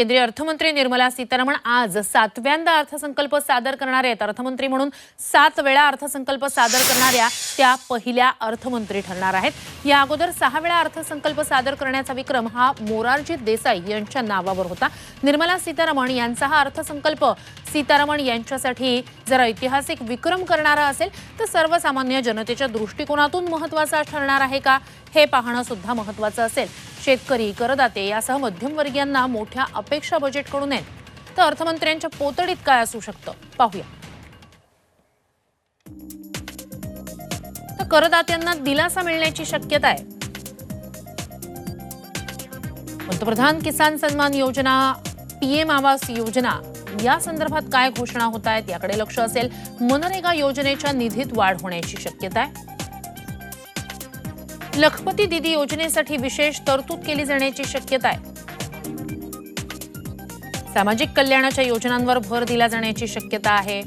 केंद्रीय अर्थमंत्री निर्मला सीतारामन आज सातव्यांदा अर्थसंकल्प सादर करणार आहेत. अर्थमंत्री म्हणून सात वेळा अर्थसंकल्प सादर करणाऱ्या त्या पहिल्या अर्थमंत्री ठरणार आहेत. या अगोदर सहा वेळा अर्थसंकल्प सादर करण्याचा विक्रम हा मोरारजी देसाई यांच्या नावावर होता. निर्मला सीतारामन यांचा हा अर्थसंकल्प सीतारामन यांच्यासाठी जर ऐतिहासिक विक्रम करणारा असेल तर सर्वसामान्य जनतेच्या दृष्टिकोनातून महत्त्वाचा ठरणार आहे का? हे पाहणं सुद्धा महत्वाचं असेल. शेतकरी करदाते यासह मध्यमवर्गीयांना मोठ्या अपेक्षा बजेटकडून आहेत. तर अर्थमंत्र्यांच्या पोतडीत काय असू शकतं? पाहूया. तर करदात्यांना दिलासा मिळण्याची शक्यता आहे. पंतप्रधान किसान सन्मान योजना पीएम आवास योजना या संदर्भात काय घोषणा होत आहेत याकडे लक्ष असेल मनरेगा योजनेच्या निधीत वाढ होण्याची शक्यता आहे. लखपती दिदी योजनेसाठी विशेष तरतूद केली जाण्याची शक्यता आहे. सामाजिक कल्याणाच्या योजनांवर भर दिला जाण्याची शक्यता आहे.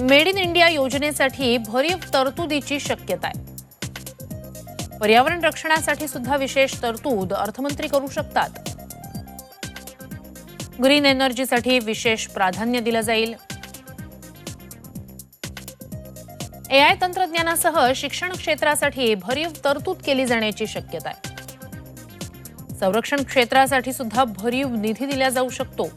मेड इन इंडिया योजनेसाठी भरीव तरतुदीची शक्यता आहे. पर्यावरण रक्षणासाठी सुद्धा विशेष तरतूद अर्थमंत्री करू शकतात. ग्रीन एनर्जीसाठी विशेष प्राधान्य दिलं जाईल. एआय तंत्रज्ञानासह शिक्षण क्षेत्रासाठी भरीव तरतूद केली जाण्याची शक्यता आहे. संरक्षण क्षेत्रासाठी सुद्धा भरीव निधी दिला जाऊ शकतो.